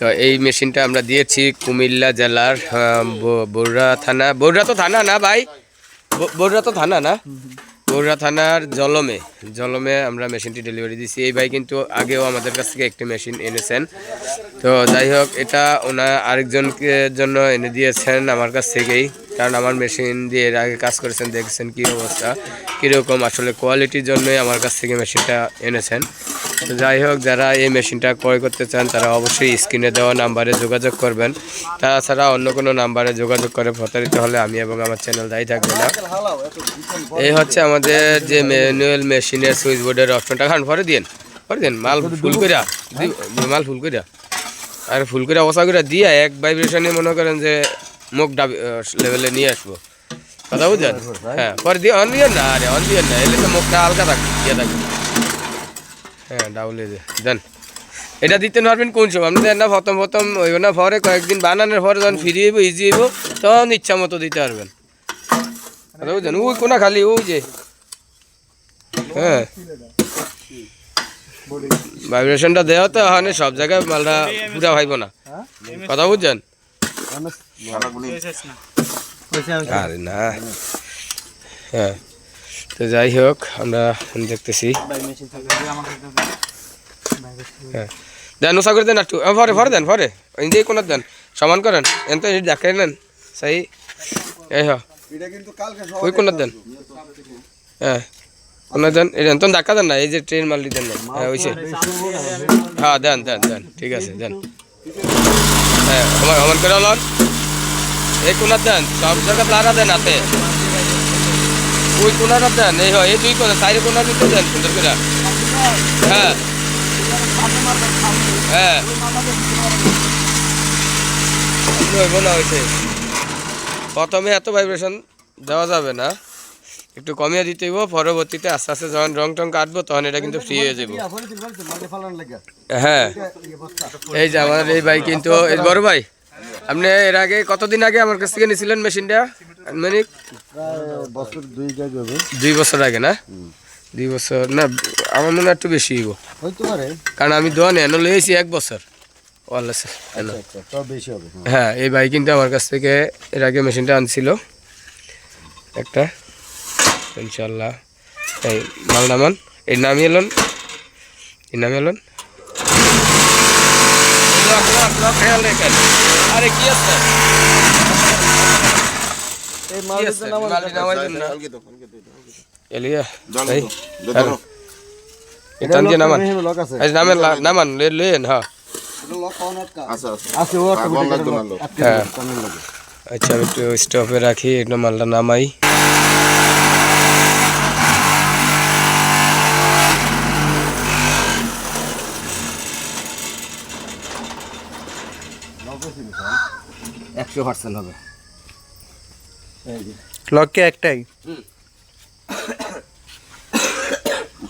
তো এই মেশিনটা আমরা দিয়েছি কুমিল্লা জেলার আহ, থানা। বরুড়া তো থানা না ভাই? ব- তো থানা না? বরুড়া থানার জলমে জলমে আমরা মেশিনটি ডেলিভারি দিয়েছি। এই ভাই কিন্তু আগেও আমাদের কাছ থেকে একটি মেশিন এনেছেন। তো যাই হোক এটা ওনার আরেকজনকে জন্য এনে দিয়েছেন আমার কাছ থেকেই। কারণ আমার মেশিন দিয়ে এর আগে কাজ করেছেন দেখছেন কী অবস্থা কীরকম আসলে কোয়ালিটির জন্যই আমার কাছ থেকে মেশিনটা এনেছেন। তো যাই হোক যারা এই মেশিনটা ক্রয় করতে চান তারা অবশ্যই স্ক্রিনে দেওয়া নাম্বারে যোগাযোগ করবেন। তাছাড়া অন্য কোনো নাম্বারে যোগাযোগ করে প্রতারিত হলে আমি এবং আমার চ্যানেল দায়ী থাকবে না। এই হচ্ছে আমাদের যে ম্যানুয়াল মেশিনের সুইচ বোর্ডের অপশনটা। খান পরে দিন পরে দিন মাল ফুল কইরা মাল ফুল কইরা। আর ফুল করে অবস্থা করে দিয়া এক ভাইব্রেশনে মনে করেন যে মুখ ডাব লেভেলে নিয়ে আসব। কথা বুঝছেন? হ্যাঁ পরে দিয়ে অন দিয়ে না আরে অন দিয়ে না এলে তো মুখটা হালকা থাকবে দিয়ে থাকবে। হ্যাঁ ডাউলে দে দেন। এটা দিতে পারবেন কোন সময়? আপনি দেন না প্রথম প্রথম ওই না পরে কয়েকদিন বানানোর পরে যখন ফিরে যাব ইজি যাব তখন ইচ্ছা মতো দিতে পারবেন। কথা বুঝছেন ওই কোনা খালি ওই যে। হ্যাঁ। ভাইব্রেশনটা দেওয়া তো ওখানে সব জায়গায় মালটা পুরা ভাইব না। কথা বুঝছেন? আরে না। হ্যাঁ। তো যাই হোক, আমরা দেখতেছি। হ্যাঁ। দেন উষা করে দেন একটু। পরে পরে দেন পরে ওই যে কোনো দেন, সমান করেন। এন তো দেখাই নেন। সেই, এই হ। কোনো দেন। হ্যাঁ। কোনো দেন, এই দেন। না, এই যে ট্রেন মাল দেন হ্যাঁ হ্যাঁ দেন দেন দেন। ঠিক আছে, দেন। হ্যাঁ আমার করে এই কোনার দেন, সব জায়গা প্লারা দেন হাতে। ওই কোনাটা দেন, এই হয়, এই দুই কোনা চারি কোনার ভিতরে দেন, সুন্দর করে। হ্যাঁ। হ্যাঁ। হইব প্রথমে এত ভাইব্রেশন দেওয়া যাবে না। একটু কমিয়ে দিতে হইব, পরবর্তীতে আস্তে আস্তে যখন রং টং কাটবো, তখন এটা কিন্তু ফ্রি হয়ে যাব। হ্যাঁ। এই যে আমার এই ভাই কিন্তু, এই বড় ভাই, আপনি এর আগে, কতদিন আগে আমার কাছ থেকে নিয়েছিলেন মেশিনটা মানে বছর দুই দুই বছর আগে না? দুই বছর না আমার মনে হয় একটু বেশি হইব। হইতে পারে। কারণ আমি দোয়ানে এনে লইয়েছি এক বছর। ওয়ারলেস এনে। আচ্ছা বেশি হবে হ্যাঁ। এই ভাই কিন্তু আমার কাছ থেকে এর আগে মেশিনটা আনছিল। একটা ইনশাল্লাহ এই মাল নামান। এই নামি এলন এই নামি এলন খেয়াল রেখেন আরে কি আছে? এই নামাই দিন না এলিয়া নামান। এই নামান লে লেন হ্যাঁ। ও কাটার লক। হ্যাঁ। আচ্ছা একটু স্টপে রাখি একটু মালটা নামাই। একশো পার্সেন্ট হবে। লককে একটাই।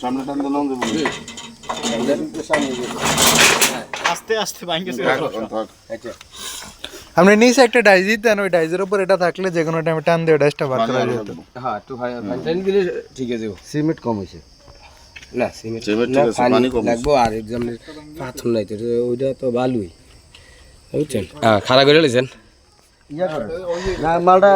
সামনে টান দিলাম দেবো আস্তে আস্তে আপনি নিচে একটা ডাইস দিতেন ওই ডাইজের উপর এটা থাকলে যে কোনো টাইমে টান দিয়ে ডাইসটা বার করা যেত। হ্যাঁ একটু ফাইন দিলে ঠিক আছে। সিমেন্ট কম হয়েছে। না সিমেন্ট পানি লাগবো আর পাথর নাই তো ওইটা তো বালুই। বুঝছেন? হ্যাঁ খারাপ করে লিছেন ইয়া মালটা